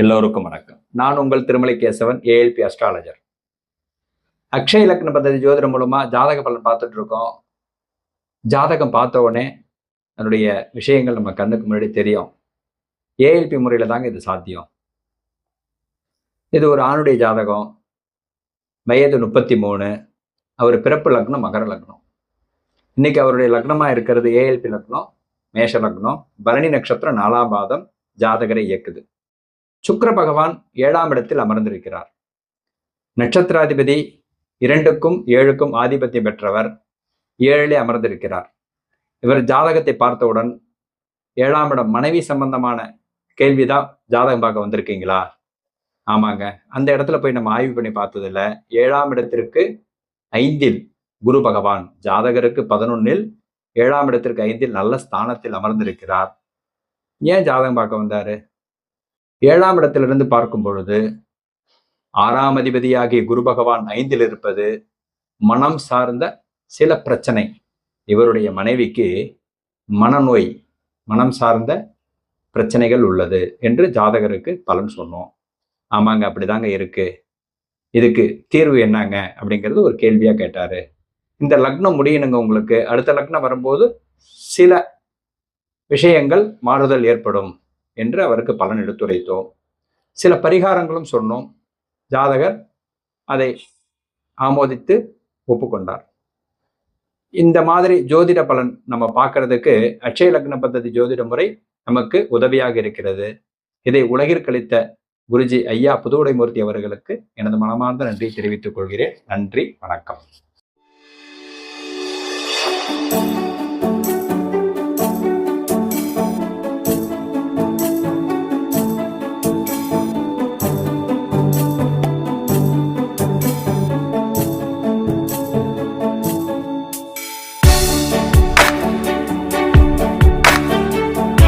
எல்லோருக்கும் வணக்கம். நான் உங்கள் திருமலை கேசவன் ஏஎல்பி அஸ்ட்ராலஜர் அக்ஷய இலக்கண பദ്ധதி ஜோதிடம் மூலமா ஜாதக பலன் பார்த்துட்டு இருக்கோம். ஜாதகம் பார்த்த உடனே அதனுடைய விஷயங்கள் நம்ம கண்ணுக்கு முன்னாடி தெரியும். ஏஎல்பி முறையில் தாங்க இது சாத்தியம். இது ஒரு ஆணுடைய ஜாதகம். வயது முப்பத்தி மூணு அவர் பிறப்பு லக்னம் மகர லக்னம். இன்னைக்கு அவருடைய லக்னமா இருக்கிறது ஏஎல்பி லக்னம் மேஷ லக்னம். பரணி நட்சத்திரம் நாலாம் பாதம் ஜாதகரை இயக்குது. சுக்கர பகவான் ஏழாம் இடத்தில் அமர்ந்திருக்கிறார். நட்சத்திராதிபதி இரண்டுக்கும் ஏழுக்கும் ஆதிபத்தியம் பெற்றவர் ஏழிலே அமர்ந்திருக்கிறார். இவர் ஜாதகத்தை பார்த்தவுடன் ஏழாம் இடம் மனைவி சம்பந்தமான கேள்விதான் ஜாதகம் பார்க்க வந்திருக்கீங்களா? ஆமாங்க. அந்த இடத்துல போய் நம்ம ஆய்வு பண்ணி பார்த்ததில்ல. ஏழாம் இடத்திற்கு ஐந்தில் குரு பகவான் ஜாதகருக்கு பதினொன்னில் ஏழாம் இடத்திற்கு ஐந்தில் நல்ல ஸ்தானத்தில் அமர்ந்திருக்கிறார். ஏன் ஜாதகம் பார்க்க வந்தாரு? ஏழாம் இடத்திலிருந்து பார்க்கும் பொழுது ஆறாம் அதிபதியாகிய குரு பகவான் ஐந்தில் இருப்பது மனம் சார்ந்த சில பிரச்சனை. இவருடைய மனைவிக்கு மனநோய் மனம் சார்ந்த பிரச்சனைகள் உள்ளது என்று ஜாதகருக்கு பலன் சொன்னோம். ஆமாங்க அப்படிதாங்க இருக்கு. இதுக்கு தீர்வு என்னங்க? அப்படிங்கிறது ஒரு கேள்வியா கேட்டாரு. இந்த லக்னம் முடியணுங்க உங்களுக்கு. அடுத்த லக்னம் வரும்போது சில விஷயங்கள் மாறுதல் ஏற்படும். என்று அவருக்கு பலன் எடுத்துரைத்தோம். சில பரிகாரங்களும் சொன்னோம். ஜாதகர் அதை ஆமோதித்து ஒப்புக்கொண்டார். இந்த மாதிரி ஜோதிட பலன் நம்ம பார்க்கறதுக்கு அட்சய லக்ன பദ്ധதி ஜோதிட முறை நமக்கு உதவியாக இருக்கிறது. இதை உலகிற்கழித்த குருஜி ஐயா புதுவுடைமூர்த்தி அவர்களுக்கு எனது மனமார்ந்த நன்றி தெரிவித்துக் கொள்கிறேன். நன்றி வணக்கம்.